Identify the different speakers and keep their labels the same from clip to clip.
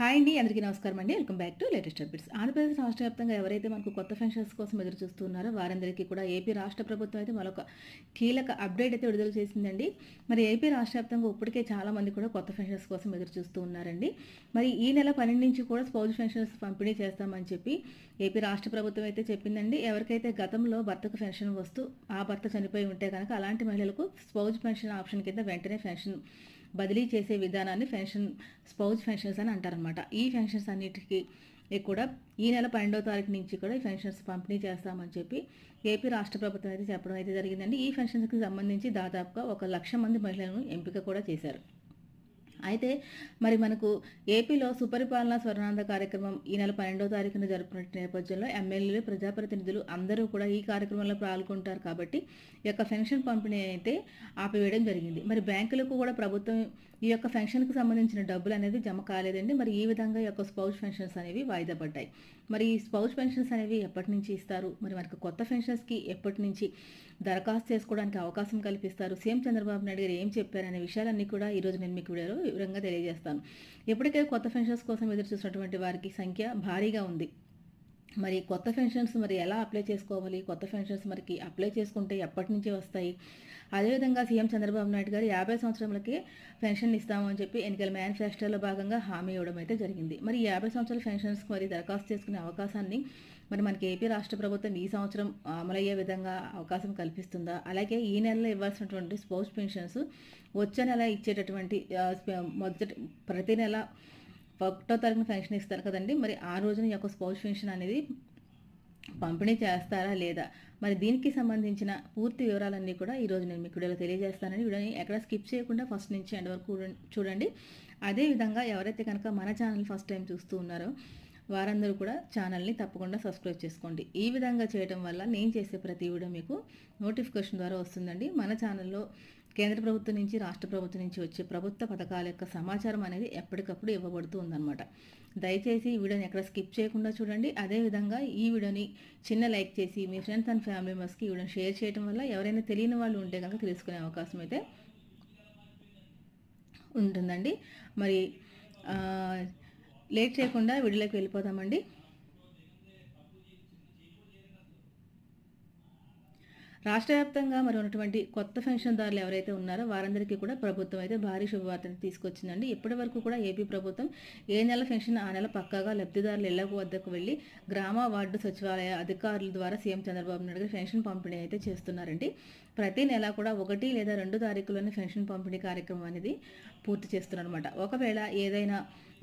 Speaker 1: Hi అండి అందరికీ నమస్కారం అండి. Welcome back to latest updates. Andhra Pradesh రాష్ట్ర వ్యాప్తంగా ఎవరైతే మనకు కొత్త పెన్షన్స్ కోసం ఎదురు చూస్తున్నారో వారందరికీ కూడా ఏపీ రాష్ట్ర ప్రభుత్వం అయితే మరొక కీలక అప్డేట్ అయితే విడుదల చేసిందండి. మరి ఏపీ రాష్ట్ర వ్యాప్తంగా ఇప్పటికే చాలా మంది కూడా కొత్త పెన్షన్స్ కోసం ఎదురు చూస్తూ ఉన్నారండి. మరి ఈ నెల పన్నెండు నుంచి కూడా స్పౌజ్ పెన్షన్స్ పంపిణీ చేస్తామని చెప్పి ఏపీ రాష్ట్ర ప్రభుత్వం అయితే చెప్పిందండి. ఎవరికైతే గతంలో భర్తకు పెన్షన్ వస్తూ ఆ భర్త చనిపోయి ఉంటే కనుక అలాంటి మహిళలకు స్పౌజ్ పెన్షన్ ఆప్షన్ కింద వెంటనే పెన్షన్ బదిలీ చేసే విధానాన్ని పెన్షన్ స్పౌజ్ పెన్షన్స్ అని అంటారనమాట ఈ పెన్షన్స్ అన్నిటికీ కూడా ఈ నెల పన్నెండో తారీఖు నుంచి కూడా ఈ పెన్షన్స్ పంపిణీ చేస్తామని చెప్పి ఏపీ రాష్ట్ర ప్రభుత్వం అయితే చెప్పడం అయితే జరిగిందండి. ఈ పెన్షన్స్కి సంబంధించి దాదాపుగా ఒక లక్ష మంది మహిళలను ఎంపిక కూడా చేశారు. అయితే మరి మనకు ఏపీలో సుపరిపాలన స్వర్ణాంద కార్యక్రమం ఈ నెల పన్నెండో తారీఖున జరుపుకున్న నేపథ్యంలో ఎమ్మెల్యేలు ప్రజాప్రతినిధులు అందరూ కూడా ఈ కార్యక్రమంలో పాల్గొంటారు కాబట్టి ఈ యొక్క పెన్షన్ పంపిణీ అయితే ఆపివేయడం జరిగింది. మరి బ్యాంకులకు కూడా ప్రభుత్వం ఈ యొక్క పెన్షన్కి సంబంధించిన డబ్బులు అనేది జమ కాలేదండి. మరి ఈ విధంగా ఈ యొక్క స్పౌజ్ పెన్షన్స్ అనేవి వాయిదా పడ్డాయి. మరి ఈ స్పౌజ్ పెన్షన్స్ అనేవి ఎప్పటి నుంచి ఇస్తారు? మరి మనకు కొత్త పెన్షన్స్కి ఎప్పటి నుంచి దరఖాస్తు చేసుకోవడానికి అవకాశం కల్పిస్తారు? సీఎం చంద్రబాబు నాయుడు గారు ఏం చెప్పారనే విషయాలన్నీ కూడా ఈరోజు నేను మీకు వీడియోలో వివరంగా తెలియజేస్తాను. ఇప్పటికే కొత్త పెన్షన్స్ కోసం ఎదురు చూసినటువంటి వారికి సంఖ్య భారీగా ఉంది. మరి కొత్త పెన్షన్స్ మరి ఎలా అప్లై చేసుకోవాలి? కొత్త పెన్షన్స్ మరికి అప్లై చేసుకుంటే ఎప్పటి నుంచి వస్తాయి? అదేవిధంగా సీఎం చంద్రబాబు నాయుడు గారు యాభై సంవత్సరాలకి పెన్షన్ ఇస్తామని చెప్పి ఎన్నికల మేనిఫెస్టోలో భాగంగా హామీ ఇవ్వడం అయితే జరిగింది. మరి యాభై సంవత్సరాల పెన్షన్స్కి మరి దరఖాస్తు చేసుకునే అవకాశాన్ని మరి మనకి ఏపీ రాష్ట్ర ప్రభుత్వం ఈ సంవత్సరం అమలయ్యే విధంగా అవకాశం కల్పిస్తుందా? అలాగే ఈ నెలలో ఇవ్వాల్సినటువంటి స్పౌస్ పెన్షన్స్ వచ్చే నెల ఇచ్చేటటువంటి మొదటి ప్రతి నెల ఒకటో తారీఖున పెన్షన్ ఇస్తారు కదండి. మరి ఆ రోజున యొక్క స్పౌస్ పెన్షన్ అనేది పంపిణీ చేస్తారా లేదా? మరి దీనికి సంబంధించిన పూర్తి వివరాలన్నీ కూడా ఈరోజు నేను మీకు వీడియోలో తెలియజేస్తానని వీడియోని ఎక్కడ స్కిప్ చేయకుండా ఫస్ట్ నుంచి ఎండ్ వరకు చూడండి. అదేవిధంగా ఎవరైతే కనుక మన ఛానల్ ఫస్ట్ టైం చూస్తూ ఉన్నారో వారందరూ కూడా ఛానల్ని తప్పకుండా సబ్స్క్రైబ్ చేసుకోండి. ఈ విధంగా చేయడం వల్ల నేను చేసే ప్రతి వీడియో మీకు నోటిఫికేషన్ ద్వారా వస్తుందండి. మన ఛానల్లో కేంద్ర ప్రభుత్వం నుంచి రాష్ట్ర ప్రభుత్వం నుంచి వచ్చే ప్రభుత్వ పథకాల యొక్క సమాచారం అనేది ఎప్పటికప్పుడు ఇవ్వబడుతూ ఉందన్నమాట. దయచేసి ఈ వీడియోని ఎక్కడ స్కిప్ చేయకుండా చూడండి. అదేవిధంగా ఈ వీడియోని చిన్న లైక్ చేసి మీ ఫ్రెండ్స్ అండ్ ఫ్యామిలీ మెంబర్స్కి వీడియోని షేర్ చేయడం వల్ల ఎవరైనా తెలియని వాళ్ళు ఉంటే కనుక తెలుసుకునే అవకాశం అయితే ఉంటుందండి. మరి లేట్ చేయకుండా వీడియోలోకి వెళ్ళిపోదామండి. రాష్ట్ర వ్యాప్తంగా మరి ఉన్నటువంటి కొత్త పెన్షన్దారులు ఎవరైతే ఉన్నారో వారందరికీ కూడా ప్రభుత్వం అయితే భారీ శుభవార్తను తీసుకొచ్చిందండి. ఇప్పటి వరకు కూడా ఏపీ ప్రభుత్వం ఏ నెల పెన్షన్ ఆ నెల పక్కాగా లబ్ధిదారులు ఇళ్ళ వద్దకు వెళ్ళి గ్రామ వార్డు సచివాలయ అధికారుల ద్వారా సీఎం చంద్రబాబు నాయుడు గారు పెన్షన్ పంపిణీ అయితే చేస్తున్నారండి. ప్రతి నెల కూడా ఒకటి లేదా రెండు తారీఖులోనే పెన్షన్ పంపిణీ కార్యక్రమం అనేది పూర్తి చేస్తున్నారన్నమాట. ఒకవేళ ఏదైనా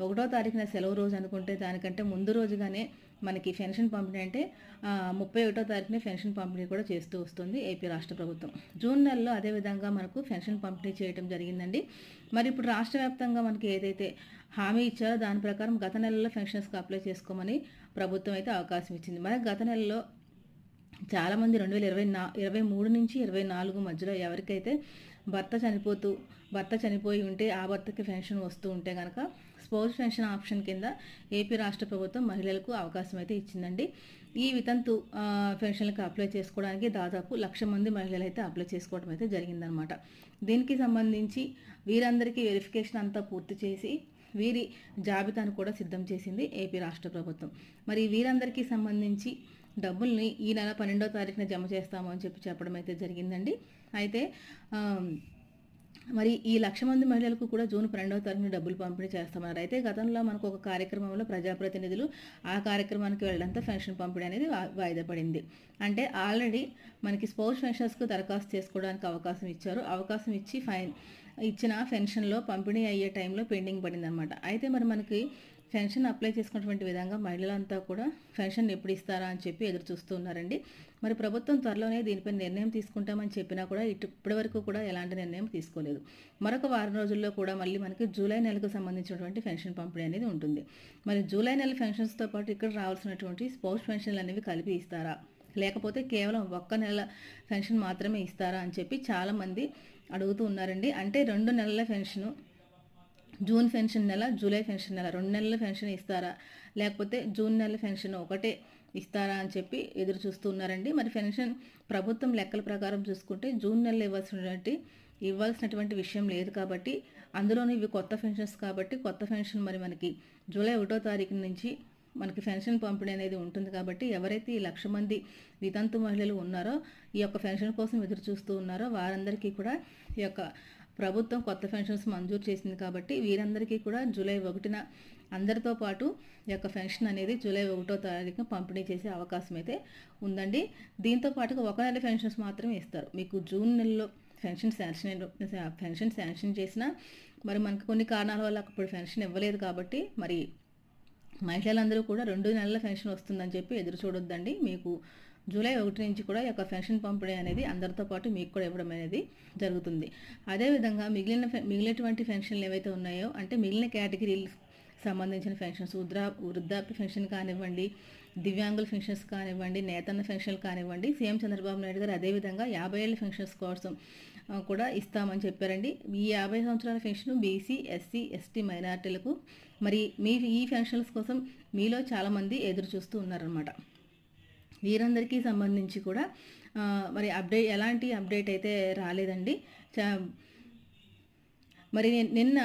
Speaker 1: ఒకటో తారీఖున సెలవు రోజు అనుకుంటే దానికంటే ముందు రోజుగానే మనకి పెన్షన్ పంపిణీ అంటే ముప్పై ఒకటో తారీఖునే పెన్షన్ పంపిణీ కూడా చేస్తూ వస్తుంది ఏపీ రాష్ట్ర ప్రభుత్వం. జూన్ నెలలో అదేవిధంగా మనకు పెన్షన్ పంపిణీ చేయడం జరిగిందండి. మరి ఇప్పుడు రాష్ట్ర వ్యాప్తంగా మనకి ఏదైతే హామీ ఇచ్చారో దాని ప్రకారం గత నెలలో పెన్షన్స్కి అప్లై చేసుకోమని ప్రభుత్వం అయితే అవకాశం ఇచ్చింది. మరి గత నెలలో చాలామంది రెండు వేల ఇరవై నా ఇరవై మూడు నుంచి ఇరవై నాలుగు మధ్యలో ఎవరికైతే భర్త చనిపోతూ భర్త చనిపోయి ఉంటే ఆ భర్తకి పెన్షన్ వస్తూ ఉంటే కనుక స్పోర్ట్స్ పెన్షన్ ఆప్షన్ కింద ఏపీ రాష్ట్ర ప్రభుత్వం మహిళలకు అవకాశం అయితే ఇచ్చిందండి. ఈ వితంతు పెన్షన్లకు అప్లై చేసుకోవడానికి దాదాపు లక్ష మంది మహిళలు అయితే అప్లై చేసుకోవడం అయితే జరిగిందనమాట దీనికి సంబంధించి వీరందరికీ వెరిఫికేషన్ అంతా పూర్తి చేసి వీరి జాబితాను కూడా సిద్ధం చేసింది ఏపీ రాష్ట్ర ప్రభుత్వం. మరి వీరందరికీ సంబంధించి డబ్బుల్ని ఈ నెల పన్నెండో తారీఖున జమ చేస్తాము అని చెప్పి చెప్పడం అయితే జరిగిందండి. అయితే మరి ఈ లక్ష మంది మహిళలకు కూడా జూన్ పన్నెండవ తారీఖున డబ్బులు పంపిణీ చేస్తామన్నారు. అయితే గతంలో మనకు ఒక కార్యక్రమంలో ప్రజాప్రతినిధులు ఆ కార్యక్రమానికి వెళ్ళడంతో పెన్షన్ పంపిణీ అనేది వాయిదా పడింది. అంటే ఆల్రెడీ మనకి స్పోర్ట్స్ పెన్షన్స్కు దరఖాస్తు చేసుకోవడానికి అవకాశం ఇచ్చారు. అవకాశం ఇచ్చి ఫైన్ ఇచ్చిన పెన్షన్లో పంపిణీ అయ్యే టైంలో పెండింగ్ పడిందనమాట అయితే మరి మనకి పెన్షన్ అప్లై చేసుకున్నటువంటి విధంగా మహిళలంతా కూడా పెన్షన్ ఎప్పుడు ఇస్తారా అని చెప్పి ఎదురు చూస్తున్నారండి మరి ప్రభుత్వం త్వరలోనే దీనిపై నిర్ణయం తీసుకుంటామని చెప్పినా కూడా ఇటు ఇప్పటి వరకు కూడా ఎలాంటి నిర్ణయం తీసుకోలేదు. మరొక వారం రోజుల్లో కూడా మళ్ళీ మనకి జూలై నెలకు సంబంధించినటువంటి పెన్షన్ పంపిణీ అనేది ఉంటుంది. మరి జూలై నెల పెన్షన్స్తో పాటు ఇక్కడ రావాల్సినటువంటి స్పౌస్ పెన్షన్లు అనేవి కలిపి ఇస్తారా? లేకపోతే కేవలం ఒక్క నెల పెన్షన్ మాత్రమే ఇస్తారా అని చెప్పి చాలామంది అడుగుతూ ఉన్నారండి. అంటే రెండు నెలల పెన్షను జూన్ పెన్షన్ నెల జూలై పెన్షన్ నెల రెండు నెలల పెన్షన్ ఇస్తారా? లేకపోతే జూన్ నెల పెన్షన్ ఒకటే ఇస్తారా అని చెప్పి ఎదురు చూస్తున్నారండి. మరి పెన్షన్ ప్రభుత్వం లెక్కల ప్రకారం చూసుకుంటే జూన్ నెలలో ఇవ్వాల్సినటువంటి ఇవ్వాల్సినటువంటి విషయం లేదు కాబట్టి అందులోనూ ఇవి కొత్త పెన్షన్స్ కాబట్టి కొత్త పెన్షన్ మరి మనకి జూలై ఒకటో తారీఖు నుంచి మనకి పెన్షన్ పంపిణీ అనేది ఉంటుంది కాబట్టి ఎవరైతే ఈ లక్ష మంది వితంతు మహిళలు ఉన్నారో ఈ యొక్క పెన్షన్ కోసం ఎదురు చూస్తూ ఉన్నారో వారందరికీ కూడా ఈ యొక్క ప్రభుత్వం కొత్త పెన్షన్స్ మంజూరు చేసింది కాబట్టి వీరందరికీ కూడా జూలై ఒకటిన అందరితో పాటు ఈ యొక్క పెన్షన్ అనేది జూలై ఒకటో తారీఖున పంపిణీ చేసే అవకాశం అయితే ఉందండి. దీంతో పాటుగా ఒక నెల పెన్షన్స్ మాత్రమే ఇస్తారు. మీకు జూన్ నెలలో పెన్షన్ శాంక్షన్ పెన్షన్ శాంక్షన్ చేసినా మరి మనకు కొన్ని కారణాల వల్ల అప్పుడు పెన్షన్ ఇవ్వలేదు కాబట్టి మరి మహిళలందరూ కూడా రెండు నెలల పెన్షన్ వస్తుందని చెప్పి ఎదురు చూడొద్దండి. మీకు జూలై ఒకటి నుంచి కూడా ఈ యొక్క పెన్షన్ పంపిణీ అనేది అందరితో పాటు మీకు కూడా ఇవ్వడం అనేది జరుగుతుంది. అదేవిధంగా మిగిలిన మిగిలినటువంటి పెన్షన్లు ఏవైతే ఉన్నాయో అంటే మిగిలిన కేటగిరీలు సంబంధించిన పెన్షన్స్ వృద్ధా వృద్ధాప్య పెన్షన్ కానివ్వండి దివ్యాంగుల పెన్షన్స్ కానివ్వండి నేతన్న పెన్షన్లు కానివ్వండి సీఎం చంద్రబాబు నాయుడు గారు అదేవిధంగా యాభై ఏళ్ళ పెన్షన్స్ కోసం కూడా ఇస్తామని చెప్పారండి. ఈ యాభై సంవత్సరాల పెన్షన్ బీసీ ఎస్సీ ఎస్టీ మైనార్టీలకు మరి మీ ఈ పెన్షన్స్ కోసం మీలో చాలామంది ఎదురు చూస్తూ ఉన్నారనమాట వీరందరికీ సంబంధించి కూడా మరి అప్డేట్ ఎలాంటి అప్డేట్ అయితే రాలేదండి. మరి నిన్న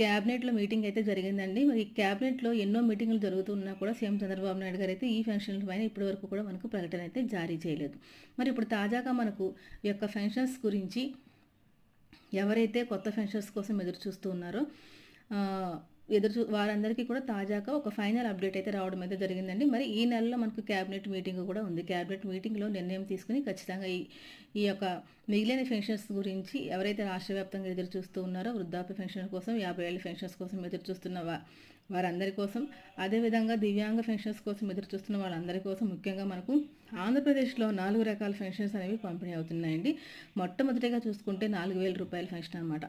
Speaker 1: క్యాబినెట్లో మీటింగ్ అయితే జరిగిందండి. మరి క్యాబినెట్లో ఎన్నో మీటింగ్లు జరుగుతున్నా కూడా సీఎం చంద్రబాబు నాయుడు గారు అయితే ఈ పెన్షన్ల పైన ఇప్పటి వరకు కూడా మనకు ప్రకటన అయితే జారీ చేయలేదు. మరి ఇప్పుడు తాజాగా మనకు ఈ యొక్క పెన్షన్స్ గురించి ఎవరైతే కొత్త పెన్షన్స్ కోసం ఎదురు చూస్తూ ఉన్నారో ఎదురు వారందరికీ కూడా తాజాగా ఒక ఫైనల్ అప్డేట్ అయితే రావడం అయితే జరిగిందండి. మరి ఈ నెలలో మనకు క్యాబినెట్ మీటింగ్ కూడా ఉంది. క్యాబినెట్ మీటింగ్లో నిర్ణయం తీసుకుని ఖచ్చితంగా ఈ ఈ యొక్క మిగిలిన పెన్షన్స్ గురించి ఎవరైతే రాష్ట్ర వ్యాప్తంగా ఎదురు చూస్తూ ఉన్నారో వృద్ధాప్య పెన్షన్ కోసం యాభై ఏళ్ళ పెన్షన్స్ కోసం ఎదురు చూస్తున్న వారందరి కోసం అదేవిధంగా దివ్యాంగ పెన్షన్స్ కోసం ఎదురు చూస్తున్న వాళ్ళందరి కోసం ముఖ్యంగా మనకు ఆంధ్రప్రదేశ్లో నాలుగు రకాల పెన్షన్స్ అనేవి పంపిణీ అవుతున్నాయండి. మొట్టమొదటిగా చూసుకుంటే నాలుగు వేల రూపాయల పెన్షన్ అనమాట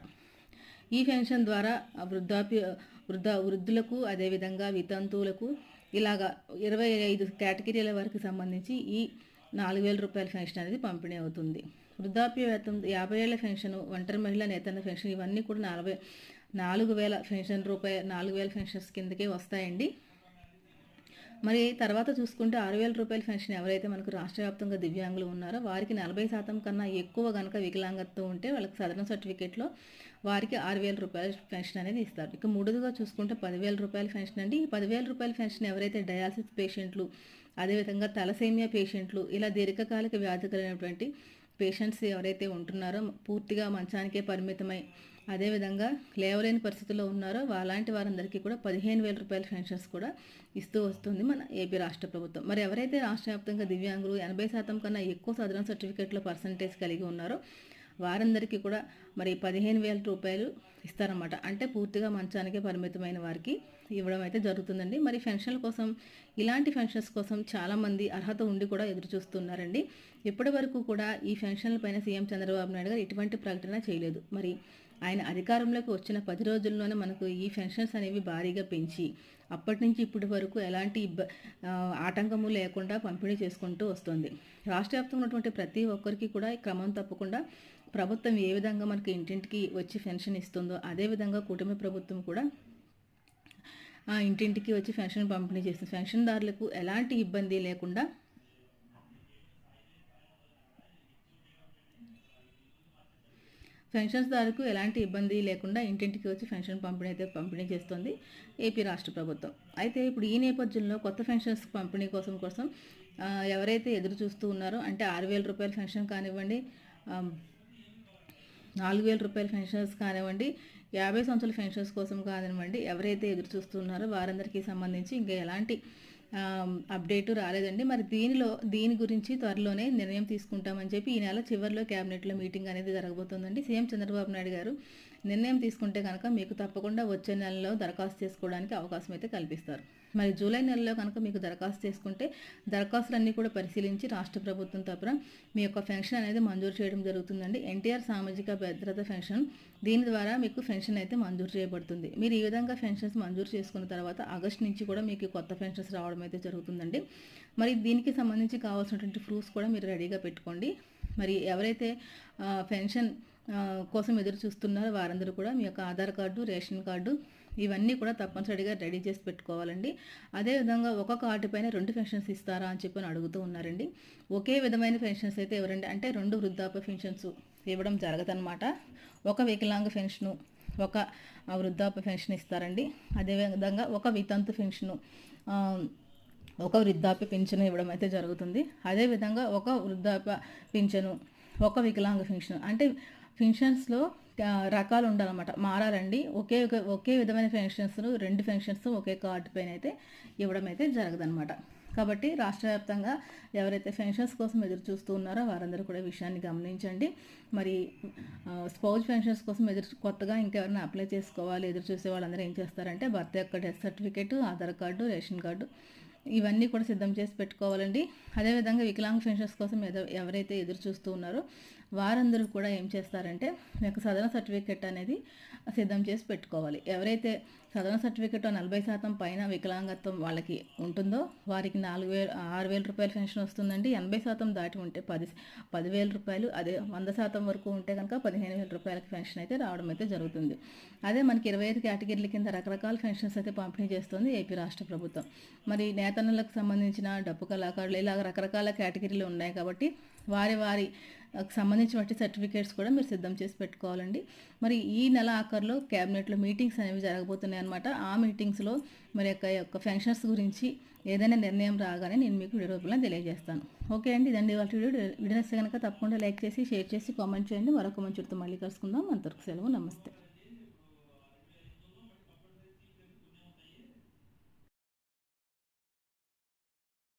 Speaker 1: ఈ పెన్షన్ ద్వారా వృద్ధాప్య వృద్ధ వృద్ధులకు అదేవిధంగా వితంతువులకు ఇలాగా ఇరవై ఐదు కేటగిరీల వరకు సంబంధించి ఈ నాలుగు వేల రూపాయల పెన్షన్ అనేది పంపిణీ అవుతుంది. వృద్ధాప్య వేతం యాభై ఏళ్ళ పెన్షన్ ఒంటరి మహిళ నేతన్న పెన్షన్ ఇవన్నీ కూడా నలభై నాలుగు వేల పెన్షన్ రూపాయ నాలుగు వేల పెన్షన్స్ కిందకే వస్తాయండి. మరి తర్వాత చూసుకుంటే ఆరు వేల రూపాయల పెన్షన్ ఎవరైతే మనకు రాష్ట్ర వ్యాప్తంగా దివ్యాంగులు ఉన్నారో వారికి నలభై శాతం కన్నా ఎక్కువ కనుక వికలాంగత్వం ఉంటే వాళ్ళకి సదరణ సర్టిఫికేట్లో వారికి ఆరు వేల రూపాయల పెన్షన్ అనేది ఇస్తారు. ఇక మూడోదిగా చూసుకుంటే పదివేల రూపాయల పెన్షన్ అండి. ఈ పదివేల రూపాయల పెన్షన్ ఎవరైతే డయాలసిస్ పేషెంట్లు అదేవిధంగా తలసేమియా పేషెంట్లు ఇలా దీర్ఘకాలిక వ్యాధి కలిగినటువంటి పేషెంట్స్ ఎవరైతే ఉంటున్నారో పూర్తిగా మంచానికే పరిమితమై అదేవిధంగా లేవలేని పరిస్థితుల్లో ఉన్నారో అలాంటి వారందరికీ కూడా పదిహేను వేల రూపాయల పెన్షన్స్ కూడా ఇస్తూ వస్తుంది మన ఏపీ రాష్ట్ర ప్రభుత్వం. మరి ఎవరైతే రాష్ట్ర వ్యాప్తంగా దివ్యాంగులు ఎనభై శాతం కన్నా ఎక్కువ సాధారణ సర్టిఫికేట్లో పర్సంటేజ్ కలిగి ఉన్నారో వారందరికీ కూడా మరి పదిహేను వేల రూపాయలు ఇస్తారన్నమాట. అంటే పూర్తిగా మంచానికే పరిమితమైన వారికి ఇవ్వడం అయితే జరుగుతుందండి. మరి పెన్షన్ల కోసం ఇలాంటి పెన్షన్స్ కోసం చాలామంది అర్హత ఉండి కూడా ఎదురు చూస్తున్నారండి. ఇప్పటి వరకు కూడా ఈ పెన్షన్ల పైన సీఎం చంద్రబాబు నాయుడు గారు ఎటువంటి ప్రకటన చేయలేదు. మరి ఆయన అధికారంలోకి వచ్చిన పది రోజుల్లోనే మనకు ఈ పెన్షన్స్ అనేవి భారీగా పెంచి అప్పటి నుంచి ఇప్పటి వరకు ఎలాంటి ఇబ్బ ఆటంకము లేకుండా పంపిణీ చేసుకుంటూ వస్తుంది. రాష్ట్ర వ్యాప్తంగా ఉన్నటువంటి ప్రతి ఒక్కరికి కూడా క్రమం తప్పకుండా ప్రభుత్వం ఏ విధంగా మనకి ఇంటింటికి వచ్చి పెన్షన్ ఇస్తుందో అదేవిధంగా కుటుంబ ప్రభుత్వం కూడా ఇంటింటికి వచ్చి పెన్షన్ పంపిణీ చేస్తుంది. పెన్షన్దారులకు ఎలాంటి ఇబ్బంది లేకుండా పెన్షన్స్దారుకు ఎలాంటి ఇబ్బంది లేకుండా ఇంటింటికి వచ్చి పెన్షన్ పంపిణీ అయితే పంపిణీ చేస్తుంది ఏపీ రాష్ట్ర ప్రభుత్వం. అయితే ఇప్పుడు ఈ నేపథ్యంలో కొత్త పెన్షన్స్ పంపిణీ కోసం కోసం ఎవరైతే ఎదురు చూస్తూ ఉన్నారో అంటే ఆరు వేల రూపాయల పెన్షన్ కానివ్వండి నాలుగు వేల రూపాయల పెన్షన్స్ కానివ్వండి యాభై సంవత్సరాల పెన్షన్స్ కోసం కానివ్వండి ఎవరైతే ఎదురు చూస్తున్నారో వారందరికీ సంబంధించి ఇంకా ఎలాంటి అప్డేటు రాలేదండి. మరి దీనిలో దీని గురించి త్వరలోనే నిర్ణయం తీసుకుంటామని చెప్పి ఈ నెల చివరిలో క్యాబినెట్లో మీటింగ్ అనేది జరగబోతుందండి. సీఎం చంద్రబాబు నాయుడు గారు నిర్ణయం తీసుకుంటే కనుక మీకు తప్పకుండా వచ్చే నెలలో దరఖాస్తు చేసుకోవడానికి అవకాశం అయితే కల్పిస్తారు. మరి జూలై నెలలో కనుక మీకు దరఖాస్తు చేసుకుంటే దరఖాస్తులన్నీ కూడా పరిశీలించి రాష్ట్ర ప్రభుత్వం తరపున మీ యొక్క పెన్షన్ అనేది మంజూరు చేయడం జరుగుతుందండి. ఎన్టీఆర్ సామాజిక భద్రత పెన్షన్ దీని ద్వారా మీకు పెన్షన్ అయితే మంజూరు చేయబడుతుంది. మీరు ఈ విధంగా పెన్షన్స్ మంజూరు చేసుకున్న తర్వాత ఆగస్ట్ నుంచి కూడా మీకు కొత్త పెన్షన్స్ రావడం అయితే జరుగుతుందండి. మరి దీనికి సంబంధించి కావాల్సినటువంటి ప్రూఫ్స్ కూడా మీరు రెడీగా పెట్టుకోండి. మరి ఎవరైతే పెన్షన్ కోసం ఎదురు చూస్తున్నారో వారందరూ కూడా మీ యొక్క ఆధార్ కార్డు రేషన్ కార్డు ఇవన్నీ కూడా తప్పనిసరిగా రెడీ చేసి పెట్టుకోవాలండి. అదేవిధంగా ఒక కార్డు పైన రెండు పెన్షన్స్ ఇస్తారా అని చెప్పి అడుగుతూ ఉన్నారండి. ఒకే విధమైన పెన్షన్స్ అయితే ఎవరండి? అంటే రెండు వృద్ధాప్య పెన్షన్స్ ఇవ్వడం జరగదనమాట ఒక వికలాంగ పెన్షను ఒక వృద్ధాప్య పెన్షన్ ఇస్తారండి. అదేవిధంగా ఒక వితంతు పెన్షను ఒక వృద్ధాప్య పింఛను ఇవ్వడం అయితే జరుగుతుంది. అదేవిధంగా ఒక వృద్ధాప్య పింఛను ఒక వికలాంగ పెన్షన్ అంటే పెన్షన్స్లో రకాలు ఉండాలన్నమాట మారాలండి. ఒకే ఒక ఒకే విధమైన ఫంక్షన్స్ రెండు పెన్షన్స్ ఒకే కార్డు పైన అయితే ఇవ్వడం అయితే జరగదనమాట కాబట్టి రాష్ట్ర వ్యాప్తంగా ఎవరైతే పెన్షన్స్ కోసం ఎదురు చూస్తూ ఉన్నారో వారందరూ కూడా విషయాన్ని గమనించండి. మరి స్పౌజ్ పెన్షన్స్ కోసం ఎదురు కొత్తగా ఇంకెవరైనా అప్లై చేసుకోవాలి ఎదురు చూసే వాళ్ళందరూ ఏం చేస్తారంటే బర్త్ యొక్క death certificate Aadhaar card ration card ఇవన్నీ కూడా సిద్ధం చేసి పెట్టుకోవాలండి. అదేవిధంగా వికలాంగ్ పెన్షన్స్ కోసం ఎవరైతే ఎదురు చూస్తూ ఉన్నారో వారందరూ కూడా ఏం చేస్తారంటే యొక్క సదరణ సర్టిఫికెట్ అనేది సిద్ధం చేసి పెట్టుకోవాలి. ఎవరైతే సదరణ సర్టిఫికెట్ నలభై శాతం పైన వికలాంగత్వం వాళ్ళకి ఉంటుందో వారికి నాలుగు వేలు ఆరు వేల రూపాయల పెన్షన్ వస్తుందండి. ఎనభై శాతం దాటి ఉంటే పది పదివేల రూపాయలు అదే వంద శాతం వరకు ఉంటే కనుక పదిహేను వేల రూపాయలకి పెన్షన్ అయితే రావడం అయితే జరుగుతుంది. అదే మనకి ఇరవై ఐదు కేటగిరీల కింద రకరకాల పెన్షన్స్ అయితే పంపిణీ చేస్తుంది ఏపీ రాష్ట్ర ప్రభుత్వం. మరి నేతన్నలకు సంబంధించిన డప్పు కళాకారులు ఇలా రకరకాల కేటగిరీలు ఉన్నాయి కాబట్టి వారి వారి సంబంధించిన వాటి సర్టిఫికేట్స్ కూడా మీరు సిద్ధం చేసి పెట్టుకోవాలండి. మరి ఈ నెల ఆఖరిలో క్యాబినెట్లో మీటింగ్స్ అనేవి జరగబోతున్నాయి అనమాట ఆ మీటింగ్స్లో మరి యొక్క యొక్క ఫంక్షన్స్ గురించి ఏదైనా నిర్ణయం రాగానే నేను మీకు వీడియో రూపంలో తెలియజేస్తాను. ఓకే అండి ఇదండి వాళ్ళ వీడియో. వీడియో నచ్చితే కనుక తప్పకుండా లైక్ చేసి షేర్ చేసి కామెంట్ చేయండి. మరొక మంచి మళ్ళీ కలుసుకుందాం. అంతవరకు సెలవు. నమస్తే.